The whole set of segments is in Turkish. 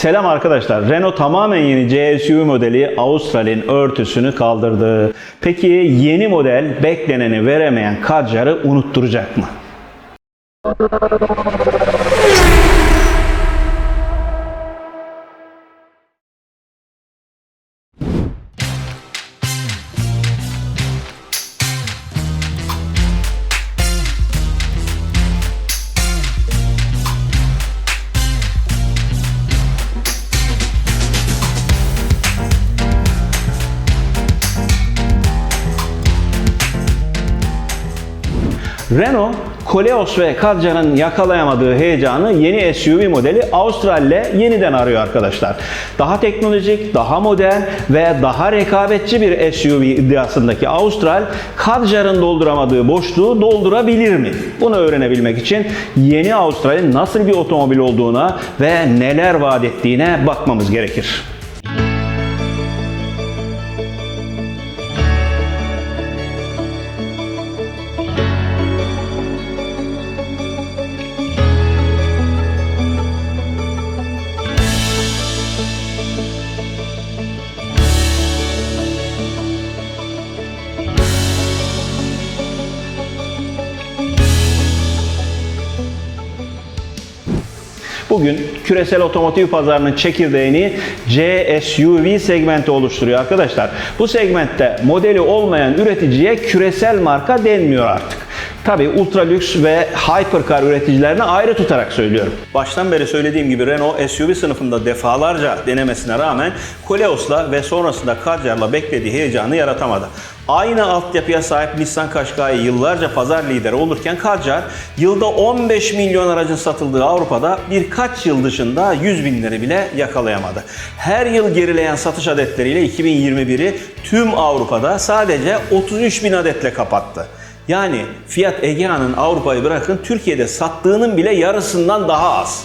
Selam arkadaşlar. Renault tamamen yeni CSUV modeli Avustral'in örtüsünü kaldırdı. Peki yeni model bekleneni veremeyen Kadjar'ı unutturacak mı? Renault, Koleos ve Kadjar'ın yakalayamadığı heyecanı yeni SUV modeli Austral'le yeniden arıyor arkadaşlar. Daha teknolojik, daha modern ve daha rekabetçi bir SUV iddiasındaki Austral, Kadjar'ın dolduramadığı boşluğu doldurabilir mi? Bunu öğrenebilmek için yeni Austral'in nasıl bir otomobil olduğuna ve neler vaat ettiğine bakmamız gerekir. Bugün küresel otomotiv pazarının çekirdeğini CSUV segmenti oluşturuyor arkadaşlar. Bu segmentte modeli olmayan üreticiye küresel marka denmiyor artık. Tabi ultra lüks ve hypercar üreticilerini ayrı tutarak söylüyorum. Baştan beri söylediğim gibi Renault SUV sınıfında defalarca denemesine rağmen Koleos'la ve sonrasında Kadjar'la beklediği heyecanı yaratamadı. Aynı altyapıya sahip Nissan Qashqai yıllarca pazar lideri olurken Kadjar yılda 15 milyon aracın satıldığı Avrupa'da birkaç yıl dışında 100 binleri bile yakalayamadı. Her yıl gerileyen satış adetleriyle 2021'i tüm Avrupa'da sadece 33 bin adetle kapattı. Yani Fiat Egea'nın Avrupa'yı bırakın Türkiye'de sattığının bile yarısından daha az.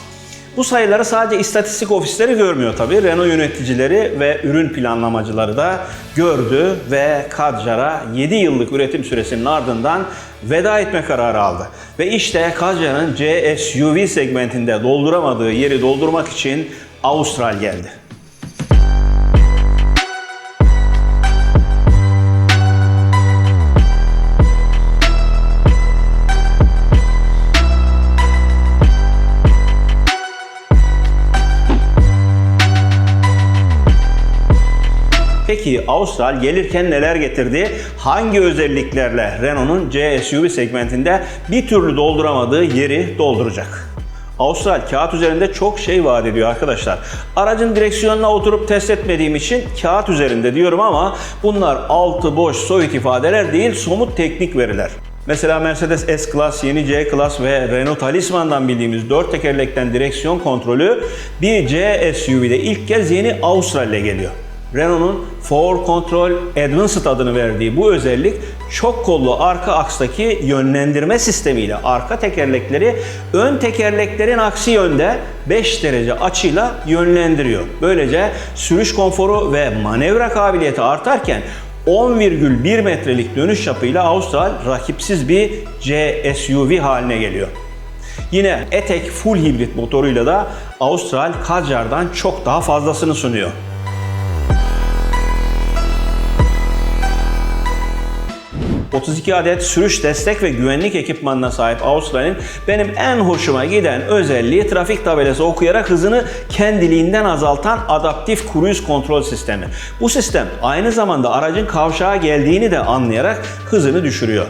Bu sayıları sadece istatistik ofisleri görmüyor tabii. Renault yöneticileri ve ürün planlamacıları da gördü ve Kadjar'a 7 yıllık üretim süresinin ardından veda etme kararı aldı. Ve işte Kadjar'ın CSUV segmentinde dolduramadığı yeri doldurmak için Austral geldi. Peki Austral gelirken neler getirdi? Hangi özelliklerle Renault'un CSUV segmentinde bir türlü dolduramadığı yeri dolduracak? Austral kağıt üzerinde çok şey vaat ediyor arkadaşlar. Aracın direksiyonuna oturup test etmediğim için kağıt üzerinde diyorum ama bunlar altı boş soyut ifadeler değil somut teknik veriler. Mesela Mercedes S-Class, yeni C-Class ve Renault Talisman'dan bildiğimiz 4 tekerlekten direksiyon kontrolü bir C-SUV'de ilk kez yeni Austral ile geliyor. Renault'un Forward Control Advanced adını verdiği bu özellik çok kollu arka akstaki yönlendirme sistemiyle arka tekerlekleri ön tekerleklerin aksi yönde 5 derece açıyla yönlendiriyor. Böylece sürüş konforu ve manevra kabiliyeti artarken 10,1 metrelik dönüş yapıyla Austral rakipsiz bir C-SUV haline geliyor. Yine E-Tech full hibrit motoruyla da Austral Kadjar'dan çok daha fazlasını sunuyor. 32 adet sürüş destek ve güvenlik ekipmanına sahip Austral'in benim en hoşuma giden özelliği trafik tabelası okuyarak hızını kendiliğinden azaltan adaptif cruise kontrol sistemi. Bu sistem aynı zamanda aracın kavşağa geldiğini de anlayarak hızını düşürüyor.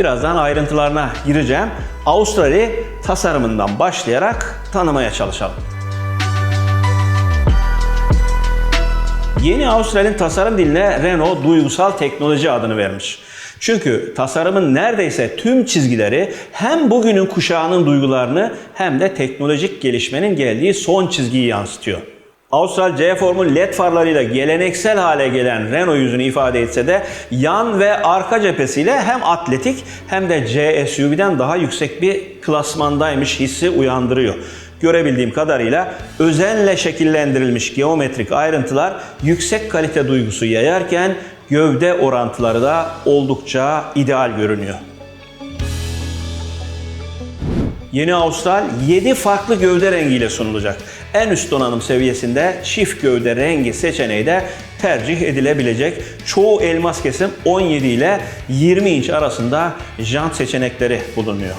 Birazdan ayrıntılarına gireceğim. Avustral'i tasarımından başlayarak tanımaya çalışalım. Yeni Avustral'in tasarım diline Renault duygusal teknoloji adını vermiş. Çünkü tasarımın neredeyse tüm çizgileri hem bugünün kuşağının duygularını hem de teknolojik gelişmenin geldiği son çizgiyi yansıtıyor. Austral C formu LED farlarıyla geleneksel hale gelen Renault yüzünü ifade etse de yan ve arka cephesiyle hem atletik hem de C SUV'den daha yüksek bir klasmandaymış hissi uyandırıyor. Görebildiğim kadarıyla özenle şekillendirilmiş geometrik ayrıntılar yüksek kalite duygusu yayarken gövde orantıları da oldukça ideal görünüyor. Yeni Austral 7 farklı gövde rengiyle sunulacak. En üst donanım seviyesinde çift gövde rengi seçeneği de tercih edilebilecek. Çoğu elmas kesim 17 ile 20 inç arasında jant seçenekleri bulunuyor.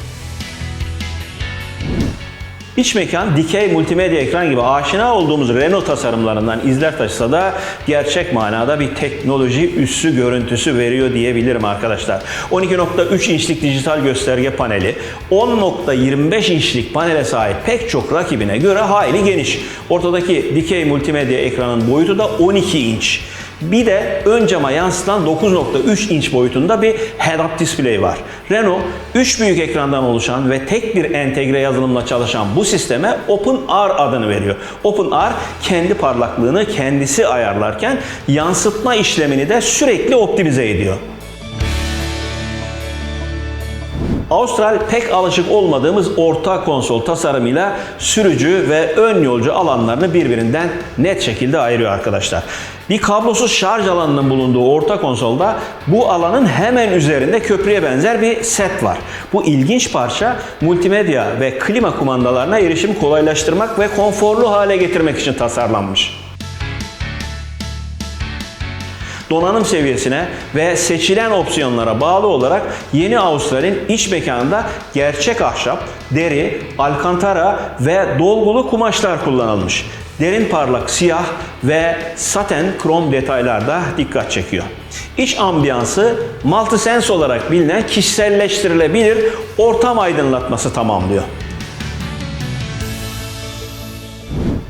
İç mekan dikey multimedya ekran gibi aşina olduğumuz Renault tasarımlarından izler taşısa da gerçek manada bir teknoloji üssü görüntüsü veriyor diyebilirim arkadaşlar. 12.3 inçlik dijital gösterge paneli, 10.25 inçlik panele sahip pek çok rakibine göre hayli geniş. Ortadaki dikey multimedya ekranın boyutu da 12 inç. Bir de ön cama yansıtan 9.3 inç boyutunda bir head-up display var. Renault 3 büyük ekrandan oluşan ve tek bir entegre yazılımla çalışan bu sisteme OpenR adını veriyor. OpenR kendi parlaklığını kendisi ayarlarken yansıtma işlemini de sürekli optimize ediyor. Austral pek alışık olmadığımız orta konsol tasarımıyla sürücü ve ön yolcu alanlarını birbirinden net şekilde ayırıyor arkadaşlar. Bir kablosuz şarj alanının bulunduğu orta konsolda bu alanın hemen üzerinde köprüye benzer bir set var. Bu ilginç parça multimedya ve klima kumandalarına erişim kolaylaştırmak ve konforlu hale getirmek için tasarlanmış. Donanım seviyesine ve seçilen opsiyonlara bağlı olarak yeni Avustral'in iç mekanında gerçek ahşap, deri, alkantara ve dolgulu kumaşlar kullanılmış. Derin parlak siyah ve saten krom detaylar da dikkat çekiyor. İç ambiyansı multisense olarak bilinen kişiselleştirilebilir ortam aydınlatması tamamlıyor.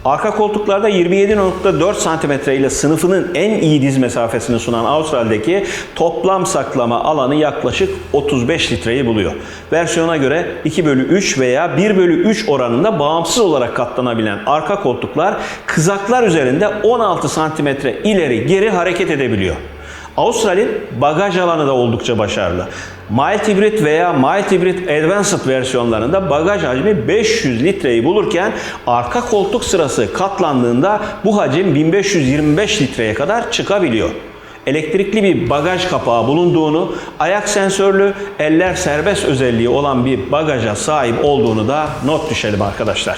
Arka koltuklarda 27.4 cm ile sınıfının en iyi diz mesafesini sunan Avustral'deki toplam saklama alanı yaklaşık 35 litreyi buluyor. Versiyona göre 2 bölü 3 veya 1 bölü 3 oranında bağımsız olarak katlanabilen arka koltuklar kızaklar üzerinde 16 cm ileri geri hareket edebiliyor. Avustral'in bagaj alanı da oldukça başarılı. Mild Hybrid veya Mild Hybrid Advanced versiyonlarında bagaj hacmi 500 litreyi bulurken arka koltuk sırası katlandığında bu hacim 1525 litreye kadar çıkabiliyor. Elektrikli bir bagaj kapağı bulunduğunu, ayak sensörlü, eller serbest özelliği olan bir bagaja sahip olduğunu da not düşelim arkadaşlar.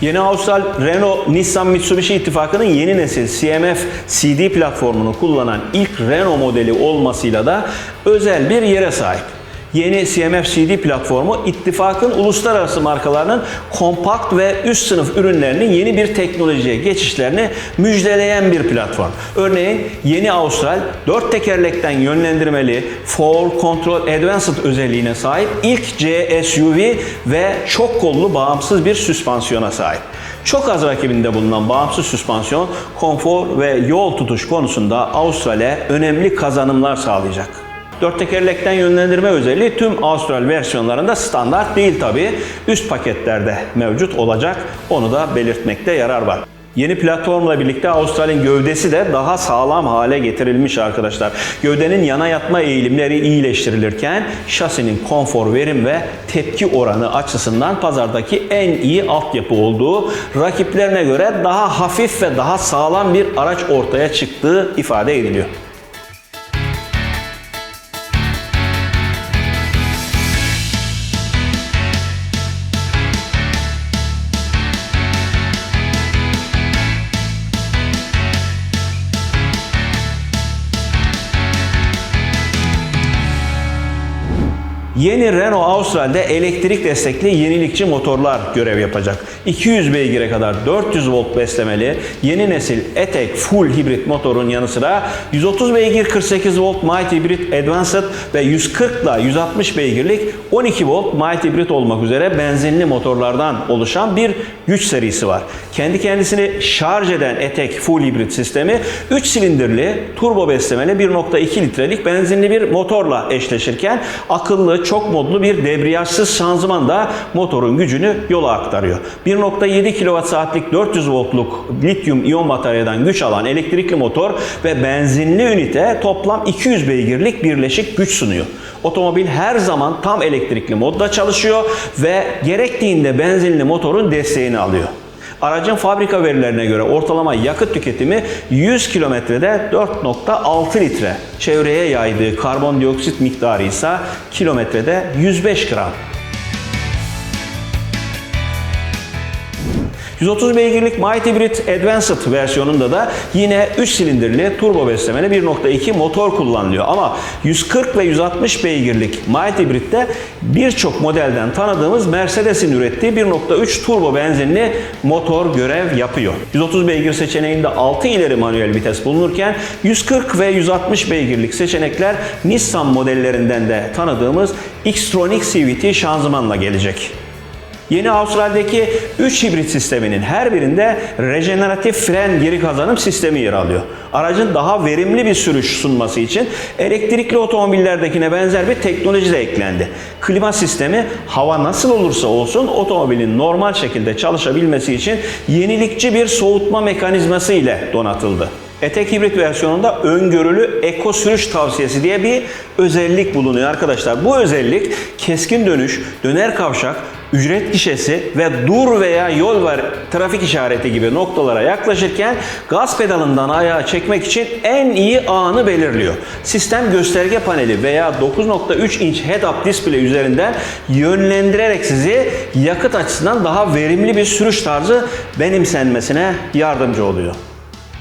Yeni Austral, Renault, Nissan, Mitsubishi ittifakının yeni nesil CMF CD platformunu kullanan ilk Renault modeli olmasıyla da özel bir yere sahip. Yeni CMF CD platformu ittifakın uluslararası markalarının kompakt ve üst sınıf ürünlerinin yeni bir teknolojiye geçişlerini müjdeleyen bir platform. Örneğin yeni Austral 4 tekerlekten yönlendirmeli Fall Control Advanced özelliğine sahip ilk CSUV ve çok kollu bağımsız bir süspansiyona sahip. Çok az rakibinde bulunan bağımsız süspansiyon, konfor ve yol tutuş konusunda Avustral'e önemli kazanımlar sağlayacak. Dört tekerlekten yönlendirme özelliği tüm Austral versiyonlarında standart değil tabi. Üst paketlerde mevcut olacak. Onu da belirtmekte yarar var. Yeni platformla birlikte Avustral'in gövdesi de daha sağlam hale getirilmiş arkadaşlar. Gövdenin yana yatma eğilimleri iyileştirilirken şasinin konfor, verim ve tepki oranı açısından pazardaki en iyi altyapı olduğu, rakiplerine göre daha hafif ve daha sağlam bir araç ortaya çıktığı ifade ediliyor. Yeni Renault Austral'de elektrik destekli yenilikçi motorlar görev yapacak. 200 beygire kadar 400 volt beslemeli yeni nesil E-Tech full hibrit motorun yanı sıra 130 beygir 48 volt mild hibrit advanced ve 140 ile 160 beygirlik 12 volt mild hibrit olmak üzere benzinli motorlardan oluşan bir güç serisi var. Kendi kendisini şarj eden E-Tech full hibrit sistemi 3 silindirli turbo beslemeli 1.2 litrelik benzinli bir motorla eşleşirken akıllı çok modlu bir debriyajsız şanzıman da motorun gücünü yola aktarıyor. 1.7 kWh'lik 400 voltluk lityum iyon bataryadan güç alan elektrikli motor ve benzinli ünite toplam 200 beygirlik birleşik güç sunuyor. Otomobil her zaman tam elektrikli modda çalışıyor ve gerektiğinde benzinli motorun desteğini alıyor. Aracın fabrika verilerine göre ortalama yakıt tüketimi 100 kilometrede 4.6 litre. Çevreye yaydığı karbondioksit miktarı ise kilometrede 105 gram. 130 beygirlik Mighty Hybrid Advanced versiyonunda da yine 3 silindirli turbo beslemeli 1.2 motor kullanılıyor. Ama 140 ve 160 beygirlik Mighty Hybrid'de birçok modelden tanıdığımız Mercedes'in ürettiği 1.3 turbo benzinli motor görev yapıyor. 130 beygir seçeneğinde 6 ileri manuel vites bulunurken 140 ve 160 beygirlik seçenekler Nissan modellerinden de tanıdığımız Xtronic CVT şanzımanla gelecek. Yeni Avustralya'daki 3 hibrit sisteminin her birinde rejeneratif fren geri kazanım sistemi yer alıyor. Aracın daha verimli bir sürüş sunması için elektrikli otomobillerdekine benzer bir teknoloji de eklendi. Klima sistemi hava nasıl olursa olsun otomobilin normal şekilde çalışabilmesi için yenilikçi bir soğutma mekanizması ile donatıldı. Etek hibrit versiyonunda öngörülü eko sürüş tavsiyesi diye bir özellik bulunuyor arkadaşlar. Bu özellik keskin dönüş, döner kavşak, ücret gişesi ve dur veya yol ver trafik işareti gibi noktalara yaklaşırken gaz pedalından ayağa çekmek için en iyi anı belirliyor. Sistem gösterge paneli veya 9.3 inç head-up display üzerinden yönlendirerek sizi yakıt açısından daha verimli bir sürüş tarzı benimsenmesine yardımcı oluyor.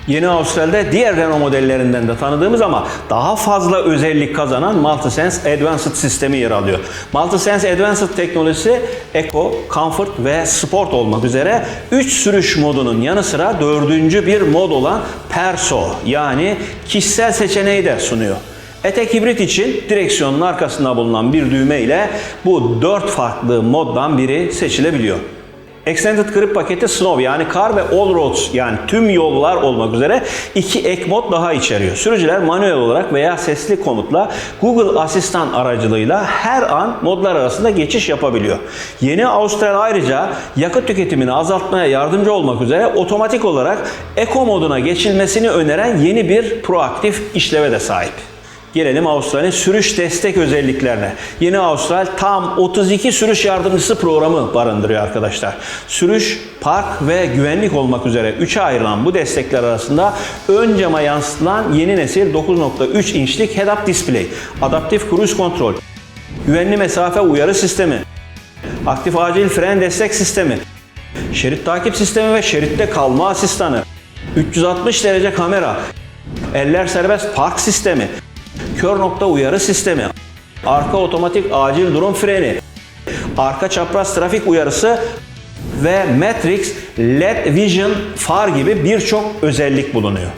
Yeni Avustralya'da diğer Renault modellerinden de tanıdığımız ama daha fazla özellik kazanan Multisense Advanced sistemi yer alıyor. Multisense Advanced teknolojisi Eco, Comfort ve Sport olmak üzere 3 sürüş modunun yanı sıra dördüncü bir mod olan Perso yani kişisel seçeneği de sunuyor. Etek hibrit için direksiyonun arkasında bulunan bir düğme ile bu 4 farklı moddan biri seçilebiliyor. Extended Grip paketi Snow yani kar ve all roads yani tüm yollar olmak üzere iki ek mod daha içeriyor. Sürücüler manuel olarak veya sesli komutla Google Asistan aracılığıyla her an modlar arasında geçiş yapabiliyor. Yeni Austral ayrıca yakıt tüketimini azaltmaya yardımcı olmak üzere otomatik olarak Eco moduna geçilmesini öneren yeni bir proaktif işleve de sahip. Gelelim Avustralya'nın sürüş destek özelliklerine. Yeni Austral tam 32 sürüş yardımcısı programı barındırıyor arkadaşlar. Sürüş, park ve güvenlik olmak üzere 3'e ayrılan bu destekler arasında ön cama yansıtılan yeni nesil 9.3 inçlik head-up display, adaptif cruise kontrol, güvenli mesafe uyarı sistemi, aktif acil fren destek sistemi, şerit takip sistemi ve şeritte kalma asistanı, 360 derece kamera, eller serbest park sistemi, kör nokta uyarı sistemi, arka otomatik acil durum freni, arka çapraz trafik uyarısı ve Matrix LED Vision far gibi birçok özellik bulunuyor.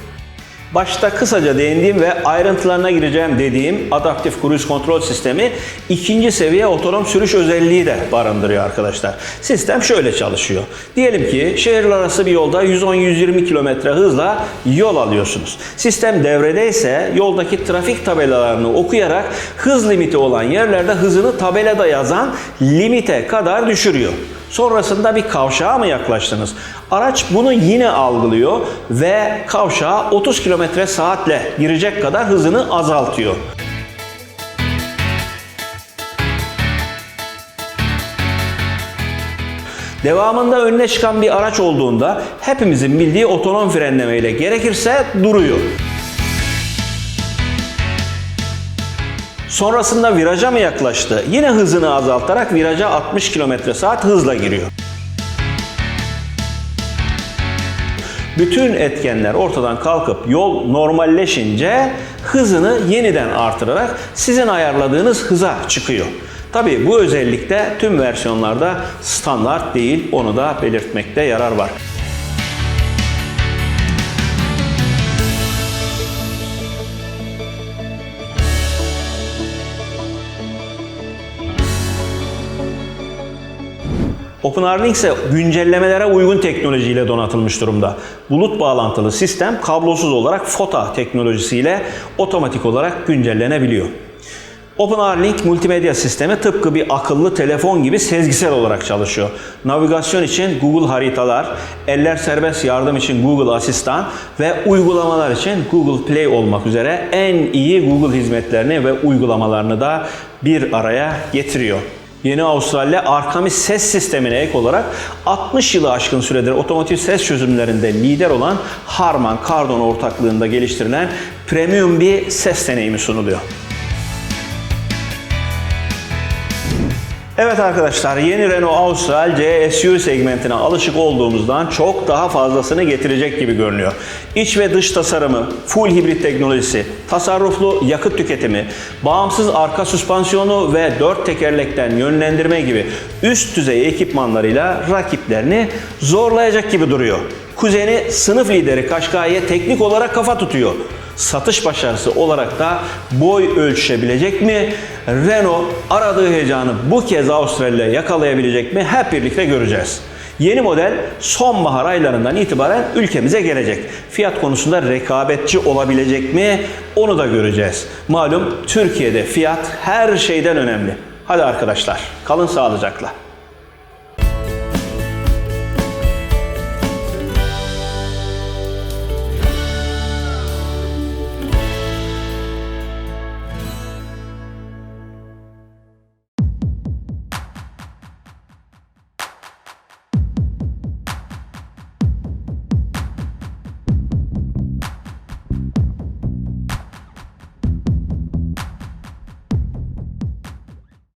Başta kısaca değindiğim ve ayrıntılarına gireceğim dediğim adaptif cruise kontrol sistemi ikinci seviye otonom sürüş özelliği de barındırıyor arkadaşlar. Sistem şöyle çalışıyor. Diyelim ki şehirler arası bir yolda 110-120 km hızla yol alıyorsunuz. Sistem devredeyse yoldaki trafik tabelalarını okuyarak hız limiti olan yerlerde hızını tabelada yazan limite kadar düşürüyor. Sonrasında bir kavşağa mı yaklaştınız? Araç bunu yine algılıyor ve kavşağa 30 km saatle girecek kadar hızını azaltıyor. Devamında önüne çıkan bir araç olduğunda hepimizin bildiği otonom frenleme ile gerekirse duruyor. Sonrasında viraja mı yaklaştı? Yine hızını azaltarak viraja 60 km saat hızla giriyor. Bütün etkenler ortadan kalkıp yol normalleşince hızını yeniden artırarak sizin ayarladığınız hıza çıkıyor. Tabi bu özellik de tüm versiyonlarda standart değil onu da belirtmekte yarar var. OpenRLink ise güncellemelere uygun teknolojiyle donatılmış durumda. Bulut bağlantılı sistem kablosuz olarak FOTA teknolojisiyle otomatik olarak güncellenebiliyor. OpenR Link multimedya sistemi tıpkı bir akıllı telefon gibi sezgisel olarak çalışıyor. Navigasyon için Google Haritalar, eller serbest yardım için Google Asistan ve uygulamalar için Google Play olmak üzere en iyi Google hizmetlerini ve uygulamalarını da bir araya getiriyor. Yeni Avustralya Arkamis ses sistemine ek olarak 60 yılı aşkın süredir otomotiv ses çözümlerinde lider olan Harman Kardon ortaklığında geliştirilen premium bir ses deneyimi sunuluyor. Evet arkadaşlar yeni Renault Austral CSU segmentine alışık olduğumuzdan çok daha fazlasını getirecek gibi görünüyor. İç ve dış tasarımı, full hibrit teknolojisi, tasarruflu yakıt tüketimi, bağımsız arka süspansiyonu ve dört tekerlekten yönlendirme gibi üst düzey ekipmanlarıyla rakiplerini zorlayacak gibi duruyor. Kuzeni sınıf lideri Kaşkay'e teknik olarak kafa tutuyor satış başarısı olarak da boy ölçüşebilecek mi? Renault aradığı heyecanı bu kez Avustralya yakalayabilecek mi? Hep birlikte göreceğiz. Yeni model sonbahar aylarından itibaren ülkemize gelecek. Fiyat konusunda rekabetçi olabilecek mi? Onu da göreceğiz. Malum Türkiye'de fiyat her şeyden önemli. Hadi arkadaşlar kalın sağlıcakla.